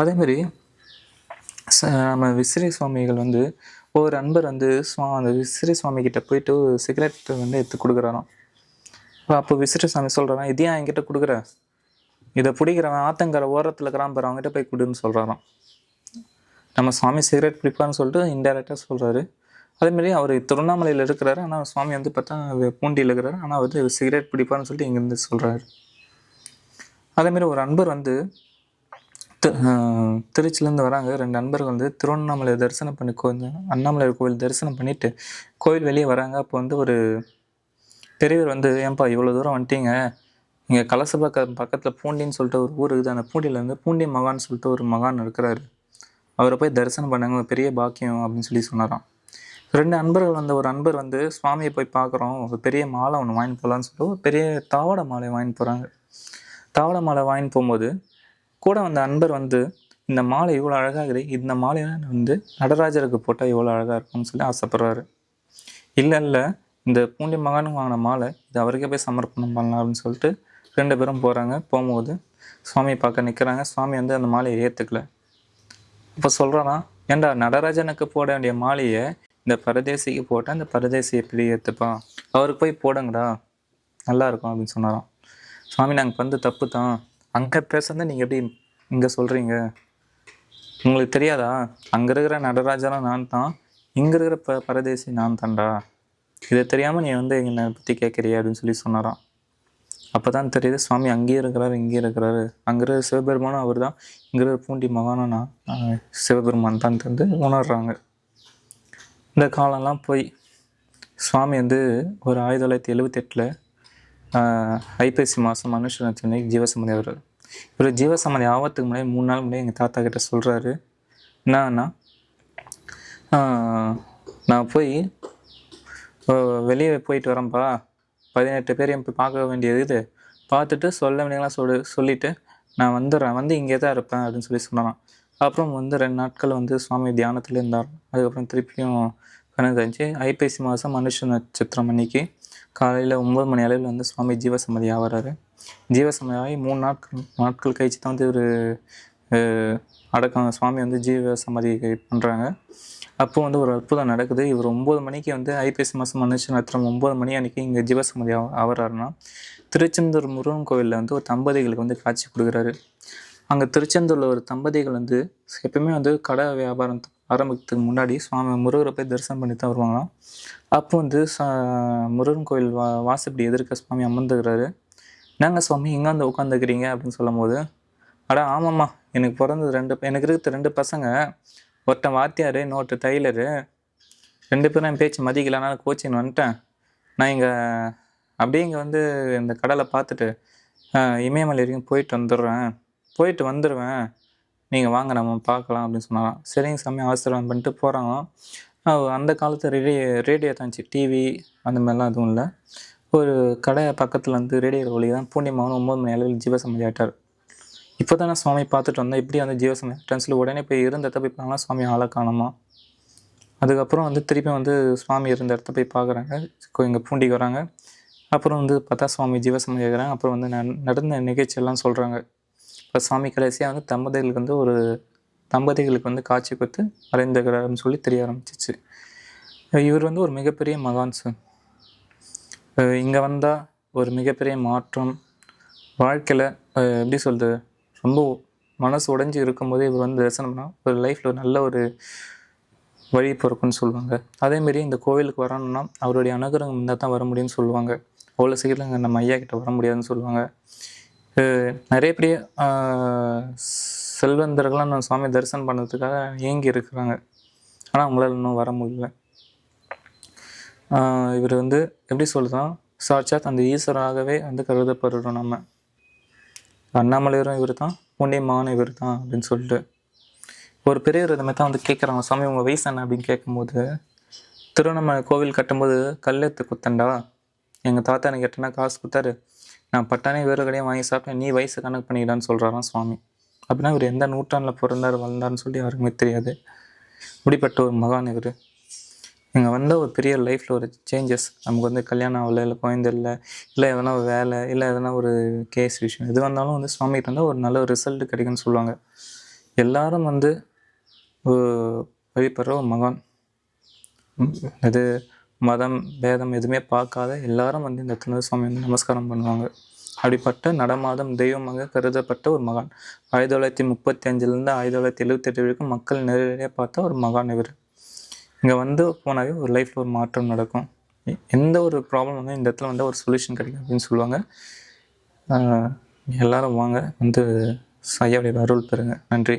அதேமாரி ச நம்ம விசிறி சுவாமிகள் வந்து ஒரு அன்பர் வந்து சுவா அந்த விசிறி சுவாமி கிட்ட போயிட்டு சிகரெட் வந்து எடுத்து கொடுக்குறாராம். அப்போ விசிறி சுவாமி சொல்கிறாராம் இதையும் என்கிட்ட கொடுக்குற? இதை பிடிக்கிறவன் ஆத்தங்கரை ஓரத்தில் இருக்கிறான் பாரு அவங்ககிட்ட போய் கொடுன்னு சொல்கிறாராம் நம்ம சுவாமி சிகரெட் பிடிப்பான்னு சொல்லிட்டு இன்டெரக்டாக சொல்கிறாரு அதேமாரி அவர் திருவண்ணாமலையில் இருக்கிறாரு. ஆனால் சுவாமி வந்து பார்த்தா பூண்டியில் இருக்கிறாரு. ஆனால் வந்து சிகரெட் பிடிப்பான்னு சொல்லிட்டு இங்கேருந்து சொல்கிறாரு அதேமாரி ஒரு அன்பர் வந்து திருச்சிலேருந்து வராங்க. ரெண்டு நண்பர்கள் வந்து திருவண்ணாமலை தரிசனம் பண்ணி கொஞ்சம் அண்ணாமலை கோவில் தரிசனம் பண்ணிவிட்டு கோயில் வெளியே வராங்க. அப்போ வந்து ஒரு பெரியவர் வந்து ஏன்பா இவ்வளோ தூரம் வந்துட்டீங்க? இங்கே கலசபக்க பக்கத்தில் பூண்டின்னு சொல்லிட்டு ஒரு ஊர் இருக்குது. அந்த பூண்டியிலேருந்து பூண்டி மகான் சொல்லிட்டு ஒரு மகான் இருக்கிறாரு. அவரை போய் தரிசனம் பண்ணாங்க. பெரிய பாக்கியம் அப்படின்னு சொல்லி சொன்னாராம். ரெண்டு அன்பர்கள் வந்த ஒரு அன்பர் வந்து சுவாமியை போய் பார்க்குறோம். ஒரு பெரிய மாலை ஒன்று வாங்கிட்டு போகலான்னு சொல்லிட்டு ஒரு பெரிய தாவட மாலை வாங்கிட்டு போகிறாங்க தாவட மாலை வாங்கிட்டு போகும்போது கூட வந்த அன்பர் வந்து இந்த மாலை இவ்வளோ அழகாக இருக்குது இந்த மாலையை வந்து நடராஜருக்கு போட்டால் இவ்வளோ அழகாக இருக்கும்னு சொல்லி ஆசைப்படுறாரு. இல்லை இல்லை இந்த பூண்டி மகானுக்கு வாங்கின மாலை இது அவருக்கே போய் சமர்ப்பணம் பண்ணலாம் அப்படின்னு சொல்லிட்டு ரெண்டு பேரும் போகிறாங்க போகும்போது சுவாமியை பார்க்க நிற்கிறாங்க சுவாமி வந்து அந்த மாலையை ஏற்றுக்கல இப்போ சொல்கிறானா ஏன்டா நடராஜனுக்கு போட வேண்டிய மாலையை இந்த பரதேசிக்கு போட்டால் இந்த பரதேசி எப்படி ஏற்றுப்பான் அவருக்கு போய் போடுங்கடா. நல்லா இருக்கும் அப்படின்னு சொன்னாராம். சுவாமி நாங்கள் வந்து தப்பு தான். அங்கே பேசுறதை நீங்கள் எப்படி இங்கே சொல்கிறீங்க உங்களுக்கு தெரியாதா? அங்கே இருக்கிற நடராஜாலாம் நான் தான். இங்கே இருக்கிற ப பரதேசி நான் தான்டா. இதை தெரியாமல் நீ வந்து என்னை பற்றி கேட்குறிய அப்படின்னு சொல்லி சொன்னாராம். அப்போ தான் தெரியுது சுவாமி அங்கேயே இருக்கிறாரு இங்கேயே இருக்கிறாரு. அங்கே இருக்கிற சிவபெருமானும் அவர் தான். இங்கே இருக்கிற பூண்டி மகானா சிவபெருமான் தான் வந்து உணர்றாங்க. இந்த காலம்லாம் போய் சுவாமி வந்து ஒரு ஆயிரத்தி தொள்ளாயிரத்தி எழுவத்தெட்டில் ஐப்பசி மாதம் மனுஷ நட்சத்திரம் ஜீவசமதி அவர் இவர் ஜீவசம்மதி ஆவத்துக்கு முன்னாடி மூணு நாள் முன்னாடி எங்கள் தாத்தா கிட்ட சொல்கிறாரு என்னன்னா நான் போய் வெளியே போயிட்டு வரேன்ப்பா பதினெட்டு பேரையும் போய் பார்க்க வேண்டியது இது. பார்த்துட்டு சொல்ல வேண்டியதெல்லாம் சொல்லு சொல்லிவிட்டு நான் வந்துடுறேன். வந்து இங்கே தான் இருப்பேன் அப்படின்னு சொல்லி சொன்னான் அப்புறம் வந்து ரெண்டு நாட்கள் வந்து சுவாமி தியானத்தில் இருந்தார். அதுக்கப்புறம் திருப்பியும் கணக்கு ஐப்பசி மாதம் மனுஷ நட்சத்திரம் அன்னைக்கு காலையில் ஒம்பது மணி அளவில் வந்து சுவாமி ஜீவசம்மதி ஆகிறாரு ஜீவசம்மதியாகி மூணு நாட்கள் நாட்கள் கழிச்சு தான் வந்து ஒரு அடக்கம் சுவாமி வந்து ஜீவ சமாதி பண்ணுறாங்க அப்போது வந்து ஒரு அற்புதம் நடக்குது. இவர் ஒம்பது மணிக்கு வந்து ஐபிஎஸ் மாதம் மனுஷ நத்திரம் ஒம்பது மணி அன்னைக்கு இங்கே ஜீவசமாதி ஆகிறாருன்னா திருச்செந்தூர் முருகன் கோவிலில் வந்து ஒரு தம்பதிகளுக்கு வந்து காட்சி கொடுக்குறாரு. அங்கே திருச்செந்தூரில் ஒரு தம்பதிகள் வந்து எப்பயுமே வந்து கடை வியாபாரம் ஆரம்பிக்கிறதுக்கு முன்னாடி சுவாமி முருகரை போய் தரிசனம் பண்ணி தான் வருவாங்களாம். அப்போ வந்து சா முருகன் கோயில் வா வாசப்படி எதிர்க்க சுவாமி அமர்ந்துக்கிறாரு. என்னங்க சுவாமி எங்கே வந்து உட்காந்துக்கிறீங்க அப்படின்னு சொல்லும்போது அடா ஆமாம்மா எனக்கு பிறந்தது ரெண்டு எனக்கு இருக்கிற ரெண்டு பசங்க. ஒருத்தன் வாத்தியார் இன்னொருத்தர் டைலரு ரெண்டு பேரும் என் பேச்சு மதிக்கலனால கோச்சிங் வந்துட்டேன். நான் இங்கே அப்படியே இங்கே வந்து இந்த கடலை பார்த்துட்டு இமயமலை வரைக்கும் போயிட்டு வந்துடுறேன். போயிட்டு வந்துடுவேன். நீங்கள் வாங்க நம்ம பார்க்கலாம் அப்படின்னு சொன்னாராம். சரிங்க சாமி ஆசீர்வாதம் பண்ணிட்டு போகிறாங்க அந்த காலத்து ரேடியோ ரேடியோ தான்ச்சு. டிவி அந்த மாதிரிலாம் எதுவும் இல்லை. ஒரு கடை பக்கத்தில் வந்து ரேடியோ ஒளி தான் பூர்ணிமாவன் ஒம்பது மணி அளவில் ஜீவசமாதி ஆட்டார் இப்போ தானே சுவாமி பார்த்துட்டு வந்தேன் இப்படி வந்து ஜீவசமாதி ஆயிட்டான்னு சொல்லி உடனே போய் இருந்த இடத்த போய் பார்க்கலாம் சுவாமி ஆளை காணமா? அதுக்கப்புறம் வந்து திருப்பி வந்து சுவாமி இருந்த இடத்த போய் பார்க்குறாங்க. இங்கே பூண்டிக்கு வராங்க. அப்புறம் வந்து பார்த்தா சுவாமி ஜீவசமாதி கேட்குறாங்க அப்புறம் வந்து நடந்த நிகழ்ச்சியெல்லாம் சொல்கிறாங்க இப்போ சுவாமி கடைசியாக வந்து தம்பதிகளுக்கு வந்து ஒரு தம்பதிகளுக்கு வந்து காட்சி கொடுத்து மறைந்துகிறாருன்னு சொல்லி தெரிய ஆரம்பிச்சிச்சு. இவர் வந்து ஒரு மிகப்பெரிய மகான் சார் இங்கே வந்தால் ஒரு மிகப்பெரிய மாற்றம். வாழ்க்கையில் எப்படி சொல்கிறது ரொம்ப மனசு உடைஞ்சு இருக்கும்போதே இவர் வந்து தரிசனம்னா ஒரு லைஃப்பில் ஒரு நல்ல ஒரு வழி பிறக்குன்னு சொல்லுவாங்க. அதேமாரி இந்த கோவிலுக்கு வரணும்னா அவருடைய அனுகிரகம் இருந்தால் தான் வர முடியும்னு சொல்லுவாங்க. அவ்வளோ சீக்கிரம் நம்ம ஐயா கிட்ட வர முடியாதுன்னு சொல்லுவாங்க. நிறைய பெரிய செல்வந்தர்கள்லாம் நான் சுவாமி தரிசனம் பண்ணதுக்காக ஏங்கி இருக்கிறாங்க. ஆனால் அவங்களால இன்னும் வர முடியல. இவர் வந்து எப்படி சொல்லுதான் சாட்சாத் அந்த ஈஸ்வராகவே வந்து கருதப்படுறோம் நம்ம. அண்ணாமலையரும் இவர் தான் புண்ணியமான இவர் தான் அப்படின்னு சொல்லிட்டு. ஒரு பெரியவர் இந்த தான் வந்து கேட்குறாங்க சுவாமி உங்கள் வயசு என்ன? அப்படின்னு கேட்கும்போது திருவண்ணாமலை கோவில் கட்டும்போது கல்லெத்து குத்தண்டா? எங்கள் தாத்தா எனக்கு எட்டனா காசு கொடுத்தாரு நான் பட்டானே வேறு கடையும் வாங்கி சாப்பிட்டேன் நீ வயசு கணக்கு பண்ணிக்கிட்டான்னு சொல்கிறாராம் சுவாமி. அப்படின்னா இவர் எந்த நூற்றாண்டில் பிறந்தார் வளர்ந்தார்னு சொல்லி யாருக்குமே தெரியாது. இப்படிப்பட்ட ஒரு மகான் இவர். இங்கே வந்த ஒரு பெரிய லைஃப்பில் ஒரு சேஞ்சஸ் நமக்கு வந்து கல்யாணம் ஆகல இல்லை குழந்தை இல்லை இல்லை எதனா ஒரு வேலை இல்லை எதனா ஒரு கேஸ் விஷயம். எது வந்தாலும் வந்து சுவாமிகிட்ட வந்தால் ஒரு நல்ல ஒரு ரிசல்ட் கிடைக்கும்னு சொல்லுவாங்க. எல்லாரும் வந்து வழிபடுற ஒரு மகான். இது மதம் பேதம் எதுவுமே பார்க்காத எல்லாரும் வந்து இந்த திருநாத சுவாமி வந்து நமஸ்காரம் பண்ணுவாங்க. அப்படிப்பட்ட நடமாதம் தெய்வமாக கருதப்பட்ட ஒரு மகான். ஆயிரத்தி தொள்ளாயிரத்தி முப்பத்தி அஞ்சுலேருந்து ஆயிரத்தி தொள்ளாயிரத்தி எழுபத்தெட்டு வரைக்கும் மக்கள் நேரடியாக பார்த்த ஒரு மகான் இவர். இங்கே வந்து போனாவே ஒரு லைஃப்பில் ஒரு மாற்றம் நடக்கும். எந்த ஒரு ப்ராப்ளம் வந்து இந்த இடத்துல வந்து ஒரு சொல்யூஷன் கிடைக்கும் அப்படின்னு சொல்லுவாங்க. எல்லோரும் எல்லாரும் வாங்க வந்து ஐயாவுடைய அருள் பெறுங்க. நன்றி.